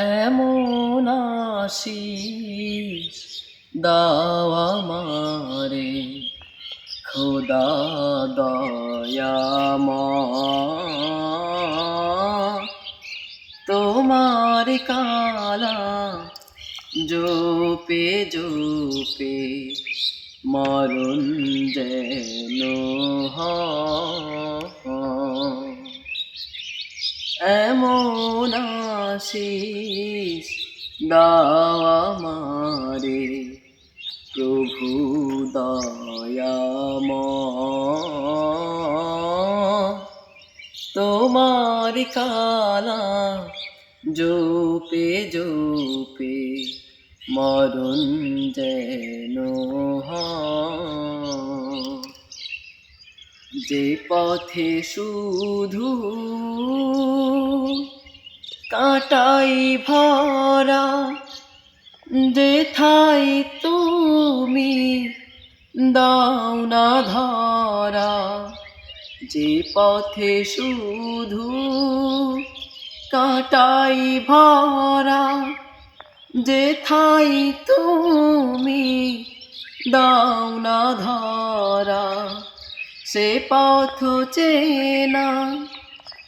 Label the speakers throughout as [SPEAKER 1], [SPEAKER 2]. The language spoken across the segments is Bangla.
[SPEAKER 1] এমন আশিস দাও আমারে খোদা দয়াময় তোমার কালা জোপে জোপে মরণ যেন। এমন আশিস দাও আমারে প্রভু দয়াময় তোমার কালা জোপে জোপে মরণ যেন। যে পথে শুধু কাটাই ভরা যেথাই তুমি দাও না ধরা, যে পথে শুধু কাটাই ভরা যে থাই তুমি দাও না ধরা, সে পথ চেনা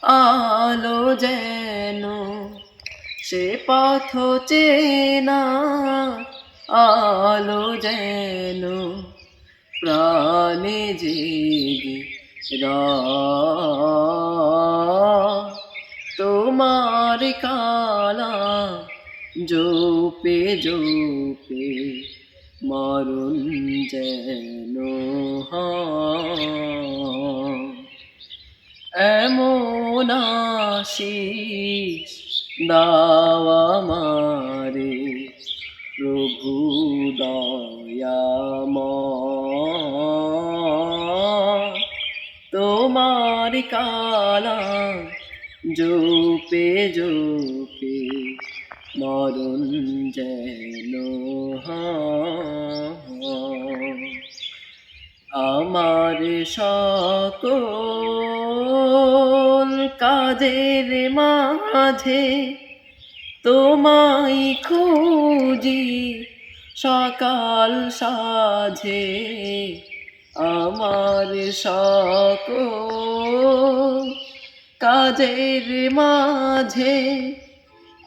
[SPEAKER 1] আলো যেন সে পথ চেনা, আলো যেন প্রাণে জেগে তোমার কালা জোপে জোপে মরণ যেন। এমন আশিস দাও আমারে প্রভু দয়াময় তোমার কালা জোপে জোপে মরণ যেন। আমার সকল কাজের মাঝে তোমায় খুঁজি, সকাল সাঝে আমার সকল কাজের মাঝে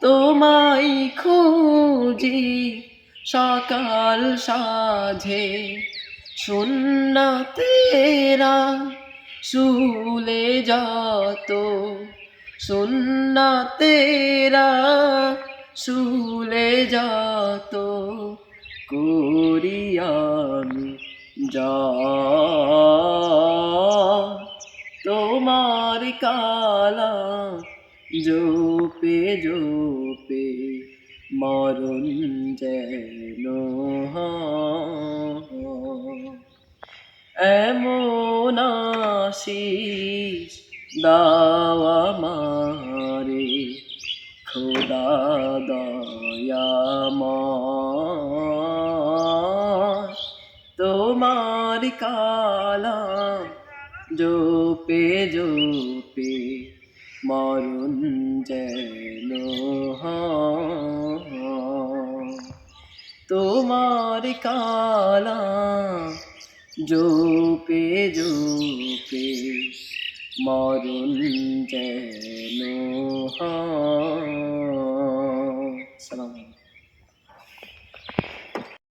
[SPEAKER 1] তোমায় খুঁজি, সকাল সাঝে শূন্য তেরা শুলে যত শূন্য তেরা শুলে যত করি যা তোমার কালা জোপে জোপে মরণ যেন। এমন আশিস দাও আমারে তোমার কালা জোপে জোপে মরণ যেন। তোমার কালা জোপে জোপে মরণ যেন। সালাম